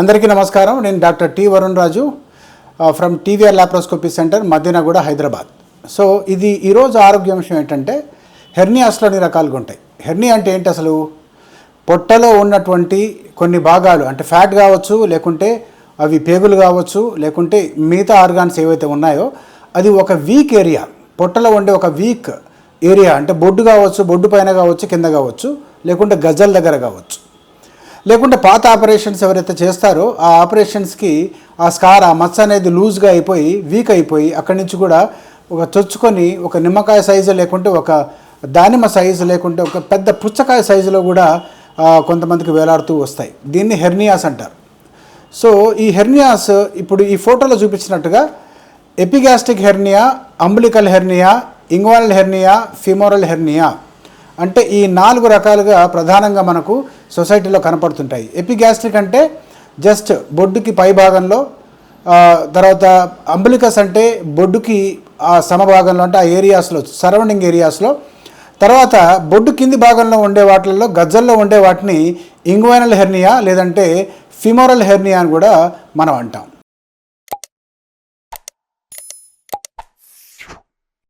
అందరికీ నమస్కారం. నేను doctor T Varun Raju from TVR laparoscopy centre Madinaguda Hyderabad. So ఇది ఈరోజు ఆరోగ్య అంశం ఏంటంటే హెర్నియాస్లో అన్ని రకాలుగా ఉంటాయి. హెర్నియా అంటే ఏంటి అసలు? పొట్టలో ఉన్నటువంటి కొన్ని భాగాలు అంటే ఫ్యాట్ కావచ్చు లేకుంటే అవి పేగులు కావచ్చు లేకుంటే మిగతా ఆర్గాన్స్ ఏవైతే ఉన్నాయో అది ఒక వీక్ ఏరియా. పొట్టలో ఉండే ఒక వీక్ ఏరియా అంటే బొడ్డు కావచ్చు బొడ్డు పైన కావచ్చు కింద కావచ్చు లేకుంటే గజల దగ్గర కావచ్చు. లేకుంటే పాత ఆపరేషన్స్ ఎవరైతే చేస్తారో ఆ ఆపరేషన్స్కి ఆ స్కార్ ఆ మచ్చ అనేది లూజ్గా అయిపోయి వీక్ అయిపోయి అక్కడి నుంచి కూడా ఒక చొచ్చుకొని ఒక నిమ్మకాయ సైజు లేకుంటే ఒక దానిమ్మ సైజు లేకుంటే ఒక పెద్ద పుచ్చకాయ సైజులో కూడా కొంతమందికి వేలాడుతూ వస్తాయి. దీన్ని హెర్నియాస్ అంటారు. సో ఈ హెర్నియాస్ ఇప్పుడు ఈ ఫోటోలో చూపించినట్టుగా epigastric hernia umbilical hernia inguinal hernia femoral hernia అంటే ఈ నాలుగు రకాలుగా ప్రధానంగా మనకు సొసైటీలో కనపడుతుంటాయి. ఎపిగ్యాస్ట్రిక్ అంటే జస్ట్ బొడ్డుకి పై భాగంలో తర్వాత అంబులికస్ అంటే బొడ్డుకి ఆ సమభాగంలో అంటే ఆ ఏరియాస్లో సరౌండింగ్ ఏరియాస్లో. తర్వాత బొడ్డు కింది భాగంలో ఉండే వాటిల్లో గజ్జల్లో ఉండే వాటిని ఇంగ్వైనల్ హెర్నియా లేదంటే ఫిమోరల్ హెర్నియా అని కూడా మనం అంటాం.